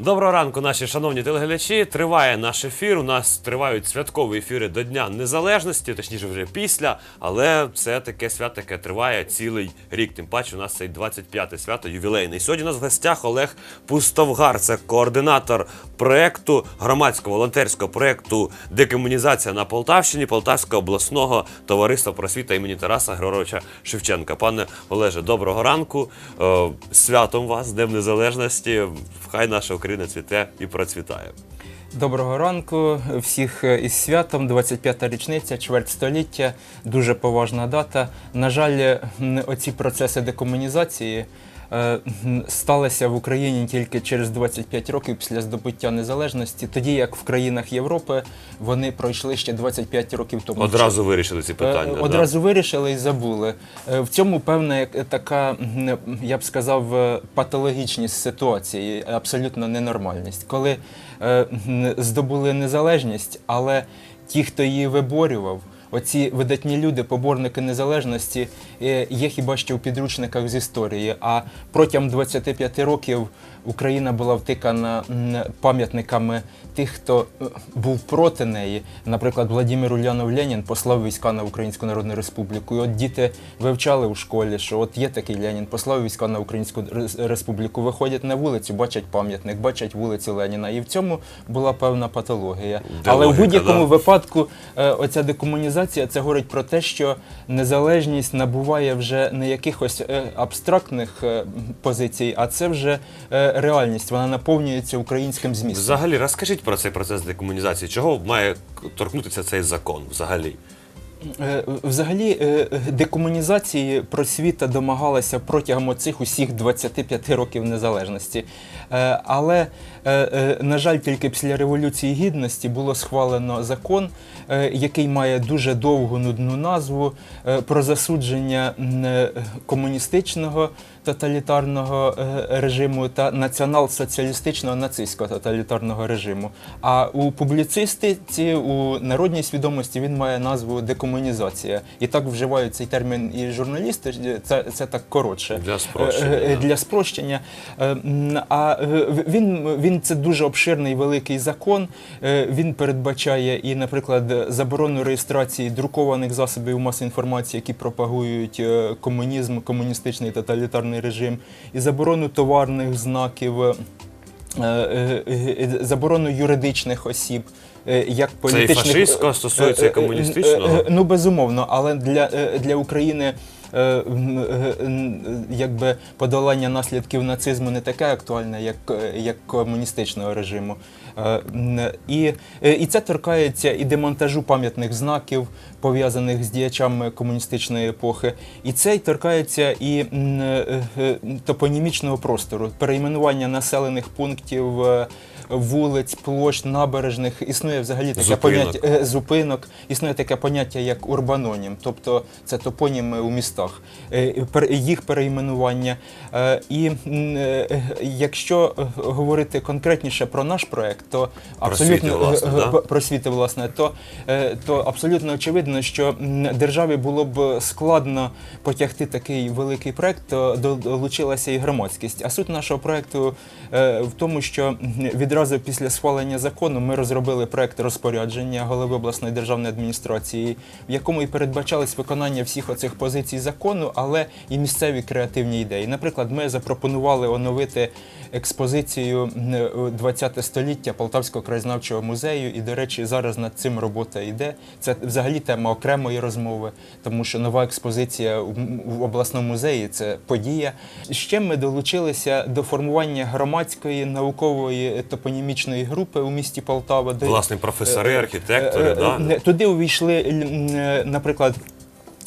Доброго ранку, наші шановні телеглядачі. Триває наш ефір. У нас тривають святкові ефіри до Дня Незалежності, точніше, вже після. Але це таке свято, яке триває цілий рік. Тим паче, у нас цей 25-те свято ювілейне. І сьогодні у нас в гостях Олег Пустовгар, це координатор проекту громадського волонтерського проекту Декомунізація на Полтавщині Полтавського обласного товариства просвіта імені Тараса Григоровича Шевченка. Пане Олеже, доброго ранку. Е, Святом вас, Днем Незалежності. Хай наша Україна цвіте і процвітає. Доброго ранку, всіх е, із святом. 25-та річниця, чверть століття, дуже поважна дата. На жаль, м, оці процеси декомунізації е, м, сталися в Україні тільки через 25 років після здобуття незалежності, тоді як в країнах Європи вони пройшли ще 25 років тому. Одразу вирішили ці питання. Е, да? Одразу вирішили і забули. Е, В цьому певна така, я б сказав, патологічність ситуації, абсолютно ненормальність. Коли здобули незалежність, але ті, хто її виборював, оці видатні люди, поборники незалежності, е, є хіба що у підручниках з історії. А протягом 25 років Україна була втикана пам'ятниками тих, хто е, був проти неї. Наприклад, Владимир Ульянов Ленін послав війська на Українську Народну Республіку. І от діти вивчали у школі, що от є такий Ленін, послав війська на Українську Республіку. Виходять на вулицю, бачать пам'ятник, бачать вулицю Леніна. І в цьому була певна патологія. Де Але логіка, в будь-якому да? випадку е, оця декомунізація це говорить про те, що незалежність набуває вже не якихось е, абстрактних позицій, а це вже реальність. Вона наповнюється українським змістом. Взагалі, розкажіть про цей процес декомунізації. Чого має торкнутися цей закон взагалі? Е, Взагалі, е, декомунізації просвіта домагалася протягом оцих усіх 25 років незалежності. Е, Але, на жаль, тільки після Революції Гідності було схвалено закон, який має дуже довгу нудну назву про засудження комуністичного тоталітарного е, режиму та націонал-соціалістичного нацистського тоталітарного режиму. А у публіцистиці, у народній свідомості він має назву декомунізація. І так вживають цей термін і журналісти. Це, це так коротше. Для спрощення, Е, е, да. Для спрощення. Е, А е, він, він це дуже обширний великий закон. Е, Він передбачає і, наприклад, заборону реєстрації друкованих засобів масової інформації, які пропагують е, комунізм, комуністичний тоталітарний режим, і заборону товарних знаків. Заборону юридичних осіб, як політичних фашистського стосується і Е, е, е, комуністичного? Ну безумовно, але для, для України. Якби подолання наслідків нацизму не таке актуальне, як, як комуністичного режиму. Е, І, е, і це торкається і демонтажу пам'ятних знаків, пов'язаних з діячами комуністичної епохи. І це й торкається і е, топонімічного простору, перейменування населених пунктів. Вулиць, площ, набережних існує взагалі таке Зупинок. поняття е, зупинок. Існує таке поняття як урбанонім, тобто це топоніми у містах, е, їх перейменування. Е, І якщо говорити конкретніше про наш проект, то абсолютно Просвіти, власне, е, да? п- просвіти, власне, то, то абсолютно очевидно, що державі було б складно потягти такий великий проект, то долучилася і громадськість. А суть нашого проекту в тому, що м, відразу після схвалення закону ми розробили проект розпорядження голови обласної державної адміністрації, в якому і передбачалось виконання всіх оцих позицій закону, але і місцеві креативні ідеї. Наприклад, ми запропонували оновити експозицію м, е, 20 століття Полтавського краєзнавчого музею. І, до речі, зараз над цим робота йде. Це взагалі тема окремої розмови, тому що нова експозиція в обласному музеї це подія. Ще ми долучилися до формування громадської наукової топонімічної групи у місті Полтава. Власне, професори, Е, архітектори, е, да? е, Туди увійшли, наприклад,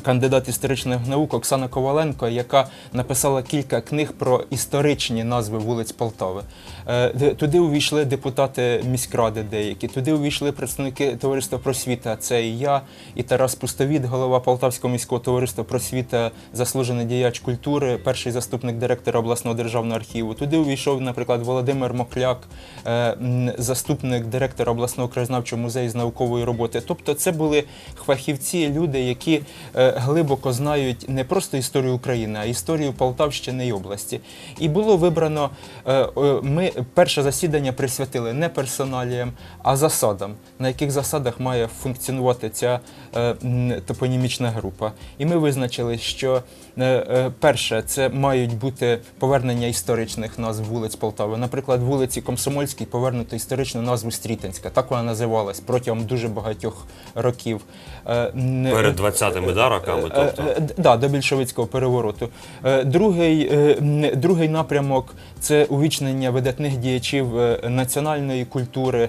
кандидат історичних наук Оксана Коваленко, яка написала кілька книг про історичні назви вулиць Полтави. Е, Туди увійшли депутати міськради деякі, туди увійшли представники товариства просвіта. Це і я, і Тарас Пустовід, голова Полтавського міського товариства просвіта, заслужений діяч культури, перший заступник директора обласного державного архіву. Туди увійшов, наприклад, Володимир Мокляк, е, заступник директора обласного краєзнавчого музею з наукової роботи. Тобто, це були фахівці, люди, які е, глибоко знають не просто історію України, а історію Полтавщини і області. І було вибрано е, е, ми перше засідання присвятили не персоналіям, а засадам, на яких засадах має функціонувати ця е, топонімічна група. І ми визначили, що е, е, перше це мають бути повернення історичних назв вулиць Полтави. Наприклад, вулиці Комсомольській повернуто історичну назву Стрітинська. Так вона називалась протягом дуже багатьох років. Е, Перед 20-ми да, роками, тобто. Е, е, д- Да, до більшовицького перевороту. Е, Другий, е, другий напрямок це увічнення видатних діячів е, національної культури, е,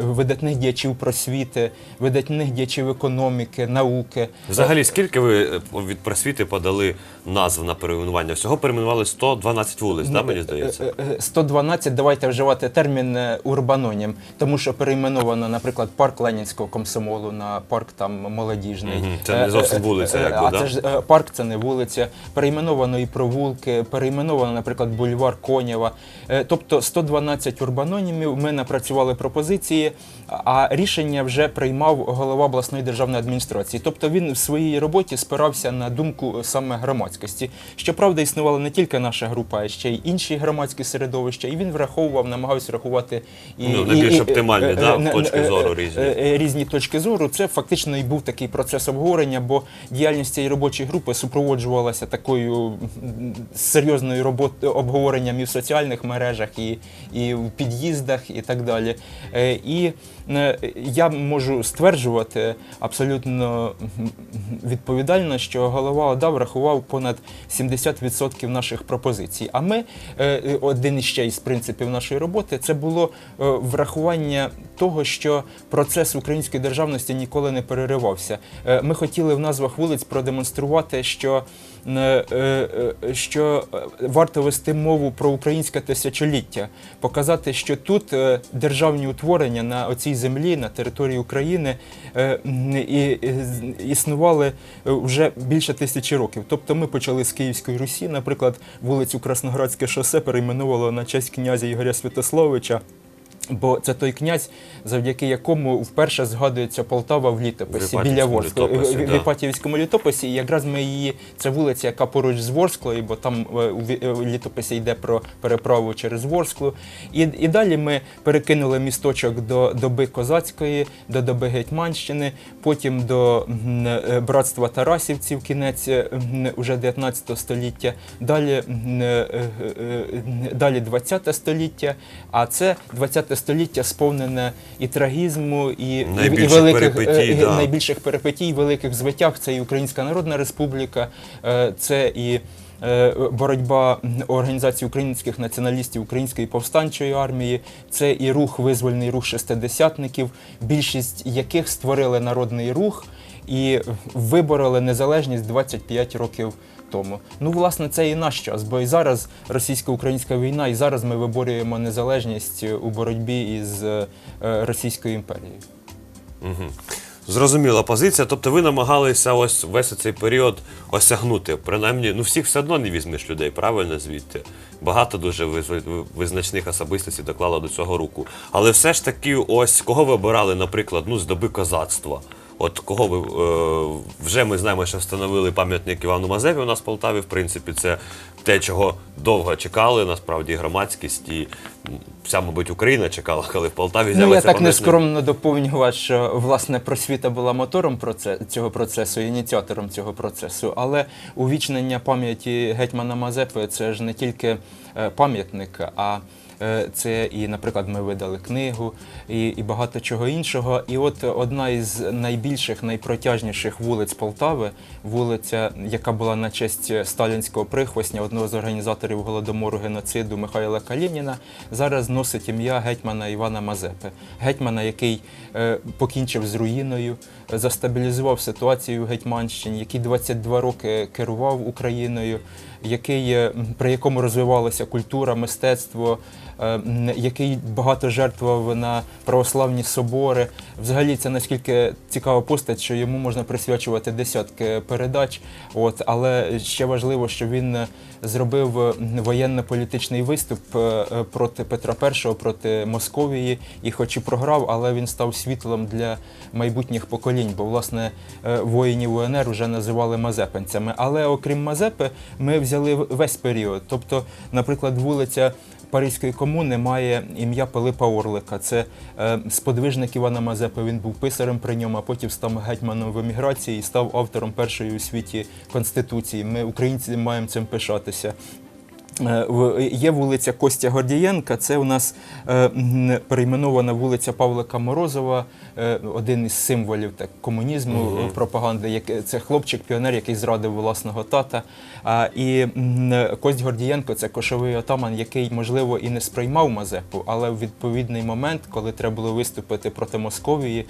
видатних діячів просвіти, видатних діячів економіки, науки. Взагалі, скільки ви е, від просвіти подали назв на перейменування? Всього перейменували 112 вулиць, да, мені здається? Е, е, 112, давайте вживати термін е, урбанонім, тому що перейменовано, наприклад, парк Ленінського комсомолу на парк там молодіжний. Мгм, це не зовсім Е, е, вулиця, е, якби, а да? це ж е, парк це не вулиця. Перейменовано і провулки, перейменовано, наприклад, бульвар Конєва. Е, Тобто 112 урбанонімів. Ми напрацювали пропозиції, а рішення вже приймав голова обласної державної адміністрації. Тобто він в своїй роботі спирався на думку саме громадськості. Щоправда, існувала не тільки наша група, а ще й інші громадські середовища, і він враховував, намагався врахувати і, Ну, і- найбільш оптимальні, е, да, е, точки е, зору різні. різні точки зору. Це фактично і був такий процес обговорення, бо діяльність цієї робочої групи супроводжувалася такою серйозною роботою обговоренням і в соціальних мережах, і, і в під'їздах, і так далі. Е, І е, я можу стверджувати абсолютно відповідально, що голова ОДА врахував понад 70% наших пропозицій. А ми е, один ще із принципів нашої роботи це було врахування того, що процес української державності ніколи не переривався. Е, Ми хотіли в назвах вулиць продемонструвати, що, е, е, що варто вести мову про українське тисячоліття, показати, що тут державні утворення на оцій землі, на території України і, існували вже більше тисячі років. Тобто ми почали з Київської Русі, наприклад, вулицю Красноградське шосе перейменувало на честь князя Ігоря Святославича. Бо це той князь, завдяки якому вперше згадується Полтава в літописі В біля літописі, В-. Іпатівському літописі. І якраз ми її, це вулиця, яка поруч з Ворсклою, бо там е, у е, літописі йде про переправу через Ворсклу. І, і далі ми перекинули місточок до доби козацької, до доби Гетьманщини, потім до е, братства Тарасівців, кінець уже 19 століття, далі, далі 20 століття, а це 20 століття сповнене і трагізму, і, і, і великих перипетій, е, да. найбільших перипетій, великих звитяг. Це і Українська Народна Республіка, е, це і е, боротьба організації українських націоналістів Української повстанчої армії, це і рух, визвольний рух шестидесятників, більшість яких створили народний рух і вибороли незалежність 25 років тому. Ну, власне, це і наш час, бо і зараз російсько-українська війна, і зараз ми виборюємо незалежність у боротьбі із е, Російською імперією. Зрозуміла позиція. Тобто ви намагалися ось весь цей період осягнути. Принаймні, ну всіх все одно не візьмеш людей, правильно звідти. Багато дуже виз- визначних особистостей доклало до цього руку. Але все ж таки, ось кого ви обирали, наприклад, ну, з доби козацтва. От кого ви е, вже ми знаємо, що встановили пам'ятник Івану Мазепі у нас в Полтаві. В принципі, це те, чого довго чекали, насправді і громадськість і вся, мабуть, Україна чекала, коли в Полтаві Ну, я так пам'ятник. нескромно доповню вас, що власне просвіта була мотором цього процесу, ініціатором цього процесу. Але увічнення пам'яті гетьмана Мазепи це ж не тільки е, пам'ятник, а це і, наприклад, ми видали книгу і, і багато чого іншого. І от одна із найбільших, найпротяжніших вулиць Полтави, вулиця, яка була на честь сталінського прихвостня, одного з організаторів голодомору геноциду Михайла Калініна, зараз носить ім'я гетьмана Івана Мазепи. Гетьмана, який е, покінчив з руїною, е, застабілізував ситуацію в Гетьманщині, який 22 роки керував Україною, який, е, при якому розвивалася культура, мистецтво, е, який багато жертвував на православні собори. Взагалі, це наскільки цікава постать, що йому можна присвячувати десятки передач. От, але ще важливо, що він е, зробив е, воєнно-політичний виступ е, е, проти Петра І, проти Московії, і хоч і програв, але він став світлом для майбутніх поколінь, бо власне е, воїнів УНР вже називали мазепинцями. Але окрім Мазепи, ми взяли весь період. Тобто, наприклад, вулиця. Паризької комуни має ім'я Пилипа Орлика. Це е, сподвижник Івана Мазепи. Він був писарем при ньому, а потім став гетьманом в еміграції і став автором першої у світі конституції. Ми, українці, маємо цим пишатися. Е, Є вулиця Костя Гордієнка, це у нас е, перейменована вулиця Павлика Морозова, е, один із символів так, комунізму, Мгм. е, пропаганди. Це хлопчик-піонер, який зрадив власного тата. І Кость Гордієнко це кошовий отаман, який, можливо, і не сприймав Мазепу, але в відповідний момент, коли треба було виступити проти Московії,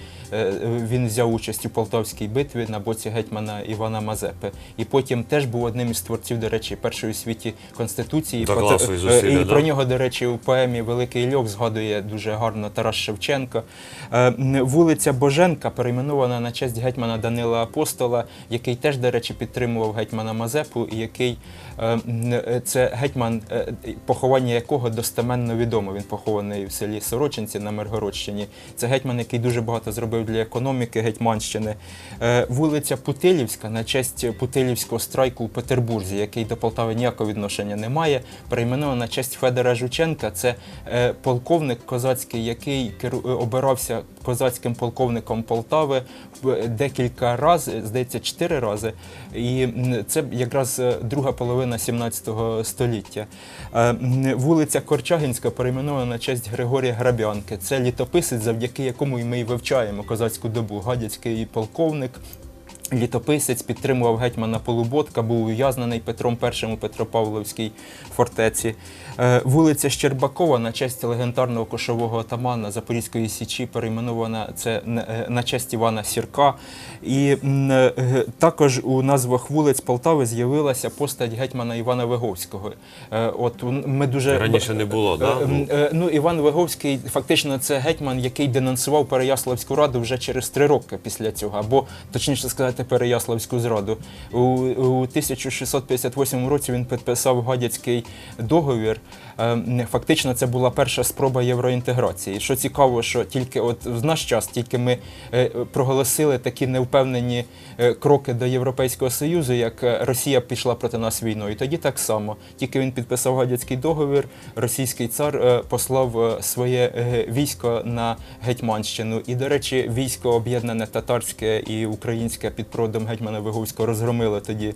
він взяв участь у Полтавській битві на боці гетьмана Івана Мазепи. І потім теж був одним із творців, до речі, першої у світі конституції. Доклав Пот- свої е, зусилля, І да? про нього, до речі, у поемі Великий Льох згадує дуже гарно Тарас Шевченко. Е, Вулиця Боженка перейменована на честь гетьмана Данила Апостола, який теж, до речі, підтримував гетьмана Мазепу, і який е, це гетьман, поховання якого достеменно відомо. Він похований в селі Сорочинці на Миргородщині. Це гетьман, який дуже багато зробив для економіки Гетьманщини. Вулиця Путилівська на честь Путилівського страйку у Петербурзі, який до Полтави ніякого відношення не має. Перейменована на честь Федора Жученка. Це е, полковник козацький, який е, обирався козацьким полковником Полтави декілька разів, здається, чотири рази. І це якраз е, друга половина 17 століття. Е, Вулиця Корчагінська перейменована на честь Григорія Грабянки. Це літописець, завдяки якому ми і вивчаємо козацьку добу. Гадяцький полковник. Літописець підтримував гетьмана Полуботка, був ув'язнений Петром І у Петропавловській фортеці. Е, Вулиця Щербакова на честь легендарного кошового отамана Запорізької Січі перейменована це на- е, честь Івана Сірка. І е, також у назвах вулиць Полтави з'явилася постать гетьмана Івана Виговського. От ми дуже Раніше не було, да? Ну, Іван Виговський фактично це гетьман, який денонсував Переяславську раду вже через три роки після цього, або точніше сказати, Переяславську зраду. У 1658 році він підписав Гадяцький договір. Е, Фактично, це була перша спроба євроінтеграції. Що цікаво, що тільки от в наш час, тільки ми е, проголосили такі невпевнені е, кроки до Європейського Союзу, як Росія пішла проти нас війною. Тоді так само. Тільки він підписав гадяцький договір, російський цар послав своє військо на Гетьманщину. І, до речі, військо об'єднане татарське і українське під проводом гетьмана Виговського розгромило тоді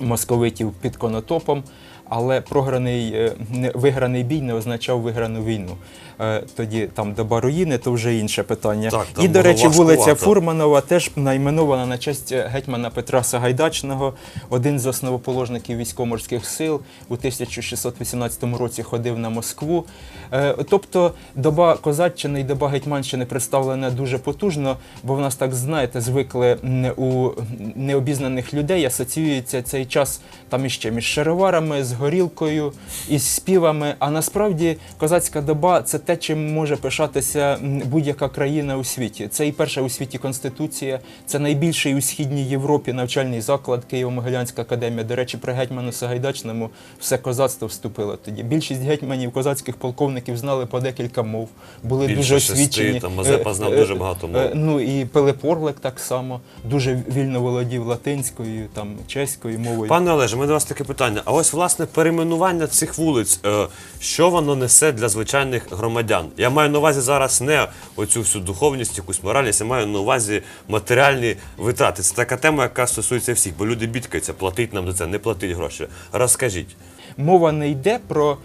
московитів під конотопом. Але програний, е, виграний бій не означав виграну війну. Е, Тоді там до Баруїни, то вже інше питання. Так, І, до речі, вулиця. Фурманова теж найменована на честь гетьмана Петра Сагайдачного, один з основоположників військово-морських сил у 1618 році ходив на Москву. Е, Тобто доба Козаччини і доба Гетьманщини представлена дуже потужно, бо в нас так знаєте, звикли у необізнаних людей асоціюється цей час там іще між шароварами, з горілкою, із співами. А насправді козацька доба це те, чим може пишатися будь-яка країна у світі. Це і перша у світі конституція, це найбільший у східній Європі навчальний заклад Києво-Могилянська академія. До речі, при гетьману Сагайдачному все козацтво вступило тоді. Більшість гетьманів козацьких полковників знали по декілька мов, були Більше дуже освічені. там Мазепа знав Е, дуже е, багато е, мов. Ну і Пилип Орлик так само дуже вільно володів латинською, там чеською мовою. Пане Олеже, ми до вас таке питання. А ось власне перейменування цих вулиць, е, що воно несе для звичайних громадян? Я маю на увазі зараз не оцю всю духовність, якусь моральність, я маю на увазі матеріальні витрати. Це така тема, яка стосується всіх, бо люди бідкаються, платить нам за це, не платить гроші. Розкажіть. Мова не йде про е,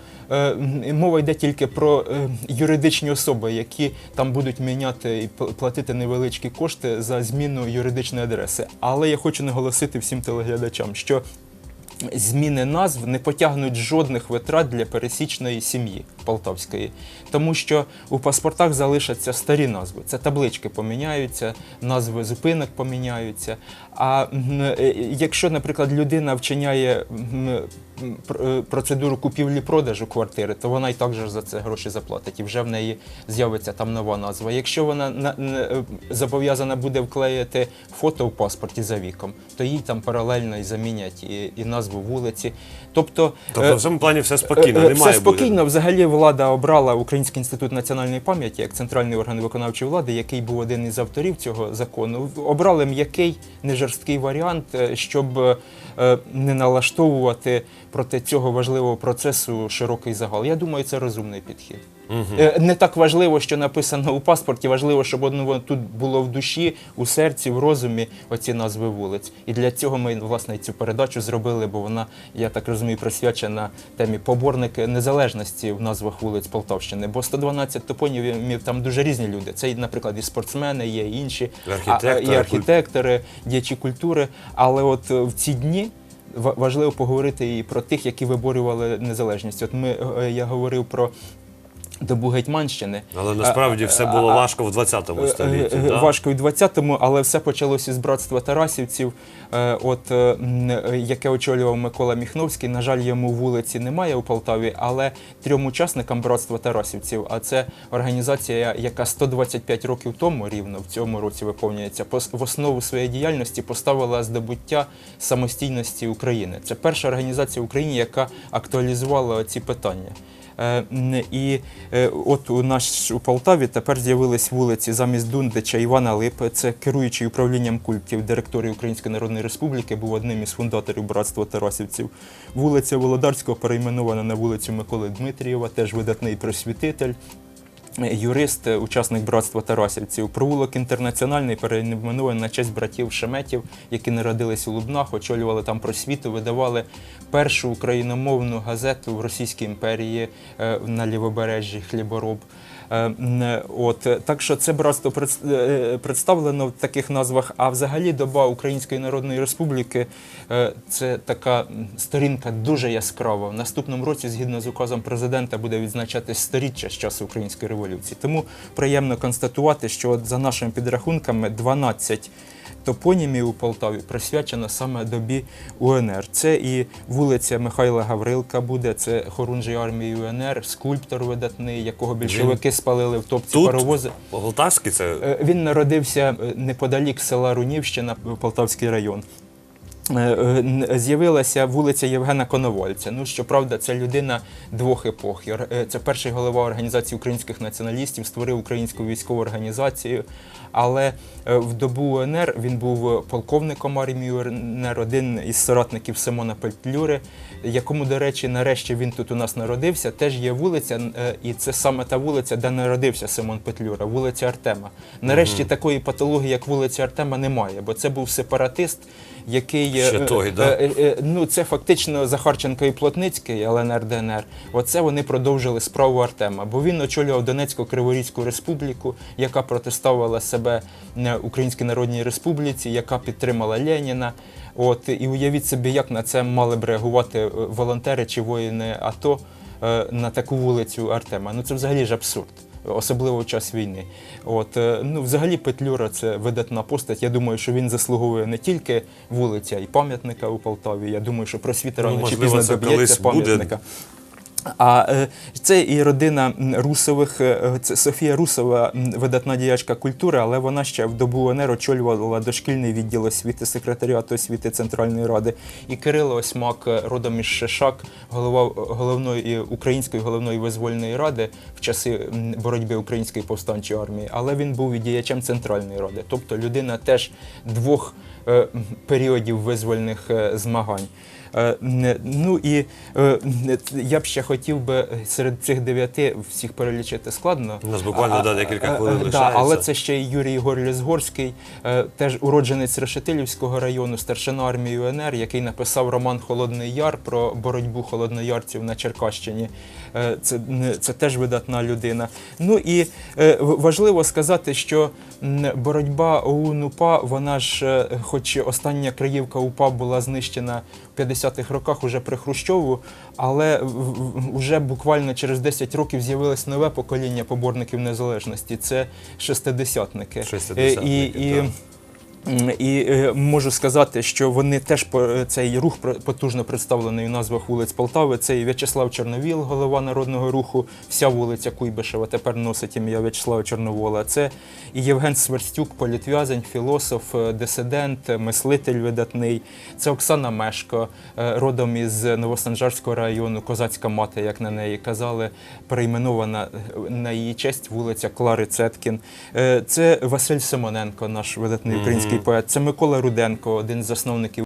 мова йде тільки про е, юридичні особи, які там будуть міняти і пл- платити невеличкі кошти за зміну юридичної адреси. Але я хочу наголосити всім телеглядачам, що зміни назв не потягнуть жодних витрат для пересічної сім'ї полтавської, тому що у паспортах залишаться старі назви. Це таблички поміняються, назви зупинок поміняються. А е, якщо, наприклад, людина вчиняє е, процедуру купівлі-продажу квартири, то вона і так же за це гроші заплатить, і вже в неї з'явиться там нова назва. Якщо вона е, зобов'язана буде вклеїти фото в паспорті за віком, то їй там паралельно і замінять і назву вулиці. Тобто, Тобто е, в цьому плані все спокійно, Е, е, немає Все спокійно. Взагалі влада обрала Український інститут національної пам'яті як центральний орган виконавчої влади, який був один із авторів цього закону. Обрали м'який, не жорсткий варіант, е, щоб е, не налаштовувати проти цього важливого процесу широкий загал. Я думаю, це розумний підхід. Е, Не так важливо, що написано у паспорті, важливо, щоб воно тут було в душі, у серці, в розумі оці назви вулиць. І для цього ми власне цю передачу зробили, бо вона, я так розумію, присвячена темі поборник незалежності в назвах вулиць Полтавщини. Бо 112 топонімів там дуже різні люди. Це, наприклад, і спортсмени, є і інші, І архітектори, і архітектори, діячі культури. Але от е, в ці дні. Важливо поговорити і про тих, які виборювали незалежність. От ми е, я говорив про добу Гетьманщини. Але насправді все було важко в 20 Е, столітті. е. Важко і в 20-му, але все почалося з братства Тарасівців, е, от, е, е, яке очолював Микола Міхновський. На жаль, йому вулиці немає у Полтаві, але трьом учасникам братства Тарасівців, а це організація, яка 125 років тому, рівно в цьому році виповнюється, в основу своєї діяльності поставила здобуття самостійності України. Це перша організація в Україні, яка актуалізувала ці питання. Е, І е, от у нас у Полтаві тепер з'явились вулиці замість Дундича Івана Липи. Це керуючий управлінням культів директорії Української Народної Республіки, був одним із фундаторів братства Тарасівців. Вулиця Володарського перейменована на вулицю Миколи Дмитрієва, теж видатний просвітитель. Юрист, е, учасник братства Тарасівців. Провулок інтернаціональний перейменований на честь братів Шеметів, які народились у Лубнах, очолювали там просвіту, видавали першу україномовну газету в Російській імперії е, на лівобережжі Хлібороб. Е, От так що це братство е, представлено в таких назвах. А взагалі доба Української Народної Республіки е, це така сторінка дуже яскрава. В наступному році, згідно з указом президента, буде відзначатись сторіччя з часу української революції. Тому приємно констатувати, що от за нашими підрахунками 12 топонімів у Полтаві присвячено саме добі УНР. Це і вулиця Михайла Гаврилка буде, це хорунжий армії УНР, скульптор видатний, якого більшовики спалили в топці Тут? паровози. Полтавський це Е, Він народився е, неподалік села Рунівщина, Полтавський район. Е, е, З'явилася вулиця Євгена Коновольця. Ну, щоправда, це людина двох епох. Е, Це перший голова організації українських націоналістів, створив українську військову організацію. Але в добу УНР він був полковником армії УНР, один із соратників Симона Петлюри, якому, до речі, нарешті він тут у нас народився. Теж є вулиця, і це саме та вулиця, де народився Симон Петлюра, вулиця Артема. Нарешті такої патології, як вулиця Артема, немає, бо це був сепаратист, який е, Ще той, да? е, е, е, ну це фактично Захарченко і Плотницький, ЛНР ДНР. Оце вони продовжили справу Артема, бо він очолював Донецьку Криворізьку республіку, яка протиставила себе е, Українській Народній Республіці, яка підтримала Леніна. От і уявіть собі, як на це мали б реагувати е, волонтери чи воїни АТО е, на таку вулицю Артема. Ну це взагалі ж абсурд. Особливо в час війни. От е, ну, взагалі Петлюра це видатна постать. Я думаю, що він заслуговує не тільки вулиця і пам'ятника у Полтаві. Я думаю, що просвіта Ну, рано чи пізно доб'ється пам'ятника. А е, це і родина Русових, е, це Софія Русова, видатна діячка культури, але вона ще в добу ОНР очолювала дошкільний відділ освіти секретаріату освіти Центральної ради. І Кирило Осьмак, е, родом із Шишак, голова головної української головної визвольної ради в часи боротьби української повстанчої армії, але він був і діячем Центральної ради, тобто людина теж двох е, періодів визвольних е, змагань. Е, Ну і е, я б ще хотів би серед цих дев'яти всіх перелічити складно. У нас буквально, да, декілька е, хвилин е, да, лишається. але це ще й Юрій Ігор Лісгорський, е, теж уродженець Решетилівського району, старшина армії УНР, який написав роман Холодний Яр про боротьбу холодноярців на Черкащині. Е, Це, це теж видатна людина. Ну і е, важливо сказати, що боротьба ОУН-УПА, вона ж, е, хоч остання краївка УПА була знищена в 50-х роках уже при Хрущову, але вже буквально через 10 років з'явилось нове покоління поборників незалежності. Це шестидесятники. Шестидесятники, і, і, І е, можу сказати, що вони теж е, цей рух потужно представлений у назвах вулиць Полтави. Це і В'ячеслав Чорновіл, голова народного руху. Вся вулиця Куйбишева тепер носить ім'я В'ячеслава Чорновола. Це і Євген Сверстюк, політв'язень, філософ, е, дисидент, мислитель видатний. Це Оксана Мешко, родом із Новостанжарського району, козацька мати, як на неї казали, перейменована на її честь вулиця Клари Цеткін. Це Василь Симоненко, наш видатний український поет. Це Микола Руденко, один з засновників.